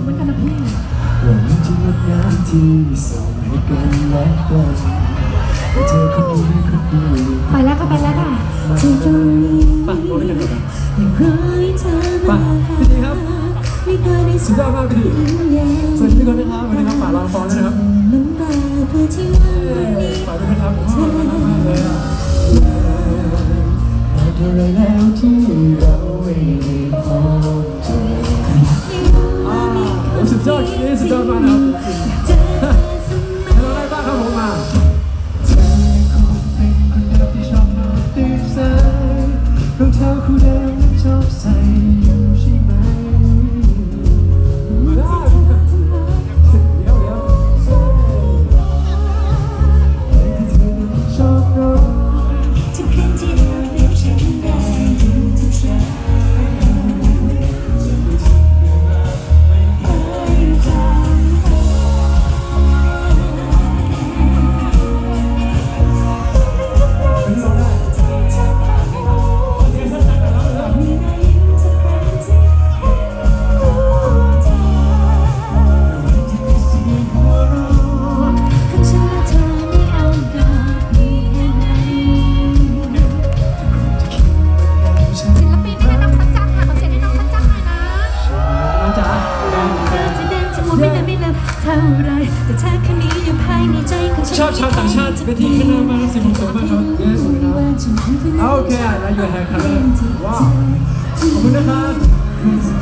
งเหมือนกันนะพี่วันจะงดงามที่ส่งให้กันและกันเธอคนนี้คนเดียวไปแล้วค่ะไปแล้วค่ะที่ตรงนี้ป่ะโอ้ยกันเลยยังรอให้เธอมาหาไม่เคยได้สุดยอดมากพี่เย็นสวัสดีทุกคนนะครับวันนี้ครับป่าลองฟองด้วยนะครับมันบาเพื่อที่วันนี้ฝาด้วยนะครับผมชอบมากเลยอะเท่าไรแล้วที่เราไม่ไนี่สุดยอดมากนะครับเราได้บ้างครับผมมาเธอคงเป็นคนเดิมที่ชอบนอนตื่นสายรองเท้าคู่เดิม ชอบชาวต่างชาติเป็นที่ขึ้นหน้ามาแล้วสิผมสวยมากครับเย้สวยนะโอเคอะแล้วอยู่แฮร์คัลเลอร์ว้าวขอบคุณนะครับ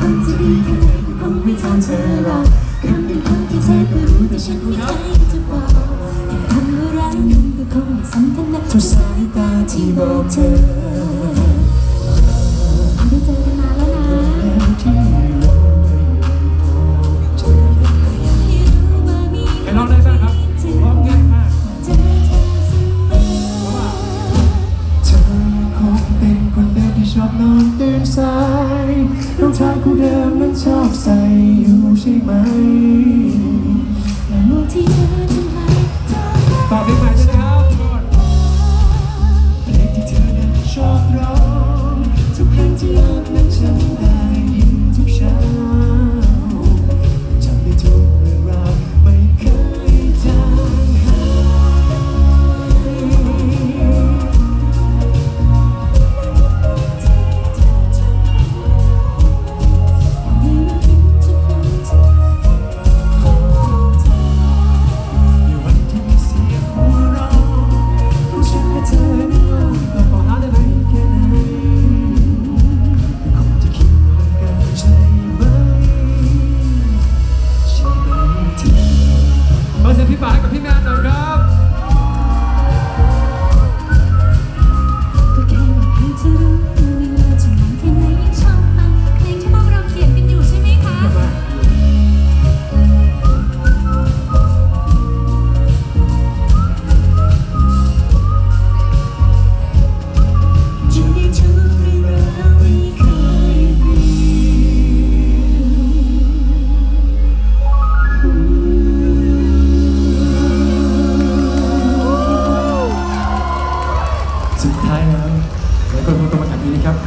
คนที่ดีแค่ไหนก็คงไม่ทำเธอหรอกคำเป็นคำที่เธอก็รู้แต่ฉันไม่เคยจะบอกแต่คำว่ารักคำก็คงไม่สำคัญนักทุกสายตาที่บอกเธอ ใช่ไหมแล้วที่เธอ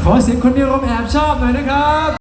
ขอเสียงคนเดียวรมแอบชอบหน่อยนะครับ